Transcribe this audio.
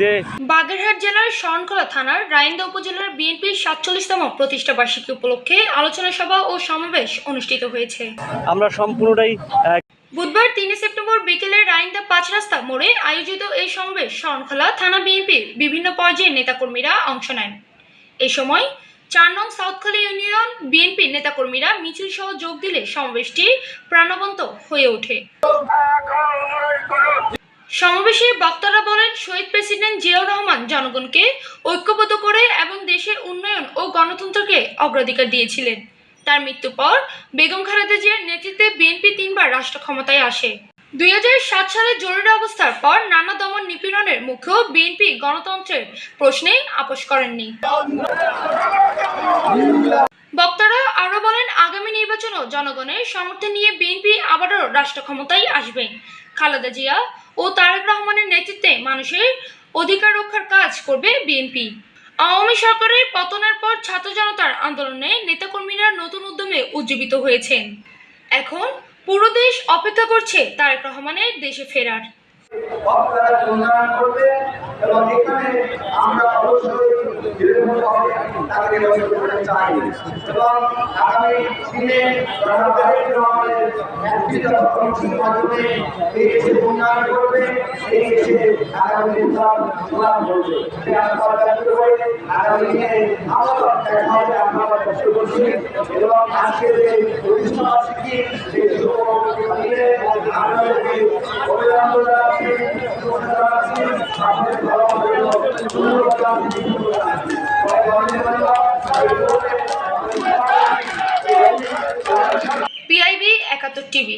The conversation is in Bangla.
যে বাগেরহাট জেলার শরণখোলা থানার রাইন্দা উপজেলার বিএনপির সাতচল্লিশতম প্রতিষ্ঠা বার্ষিকী উপলক্ষে আলোচনা সভা ও সমাবেশ অনুষ্ঠিত হয়েছে। আমরা সম্পূর্ণটাই বুধবার তিন সেপ্টেম্বর বিকেলে রাইন্দা পাঁচ রাস্তা মোড়ে আয়োজিত এই সমাবেশ শরণখোলা থানা বিএনপির বিভিন্ন পর্যায়ের নেতাকর্মীরা অংশ নেন। এ সময় চার নং সাউথখালী ইউনিয়ন বিএনপির নেতাকর্মীরা মিছিল সহ যোগ দিলে সমাবেশটি প্রাণবন্ত হয়ে ওঠে। সমাবেশে বক্তারা বলেন, শহীদ প্রেসিডেন্ট জিয়াউর রহমান জনগণকে ঐক্যবদ্ধ করে এবং দেশের উন্নয়ন ও গণতন্ত্রকে অগ্রাধিকার দিয়েছিলেন। তার মৃত্যুর পর বেগম খালেদা জিয়ার নেতৃত্বে বিএনপি তিনবার রাষ্ট্র ক্ষমতায় আসে। দুই সাত সালে জরুরি অবস্থার পর নানা দমন নিপীড়নের মুখেও বিএনপি গণতন্ত্রের প্রশ্নে আপোষ করেননি। জনগণের সমর্থন নিয়ে বিএনপি আবারও রাষ্ট্র ক্ষমতায় আসবে। খালেদা জিয়া ও তারেক রহমানের নেতৃত্বে মানুষের অধিকার রক্ষার কাজ করবে বিএনপি। আওয়ামী সরকারের পতনের পর ছাত্র জনতার আন্দোলনে নেতাকর্মীরা নতুন উদ্যমে উজ্জীবিত হয়েছেন। এখন পুরো দেশ অপেক্ষা করছে তারেক রহমানের দেশে ফেরার। এবং আমরা অবশ্যই তাকে নির্বাচন এবং আগামী দিনে মাধ্যমে করবে, এই দেশে আগামী নির্বাচন করবে। সে ব্যক্ত করে আগামী কষ্ট করছি এবং আজকের যে প্রতিষ্ঠা বার্ষিকী সেই পিআইবি একাত্তর টিভি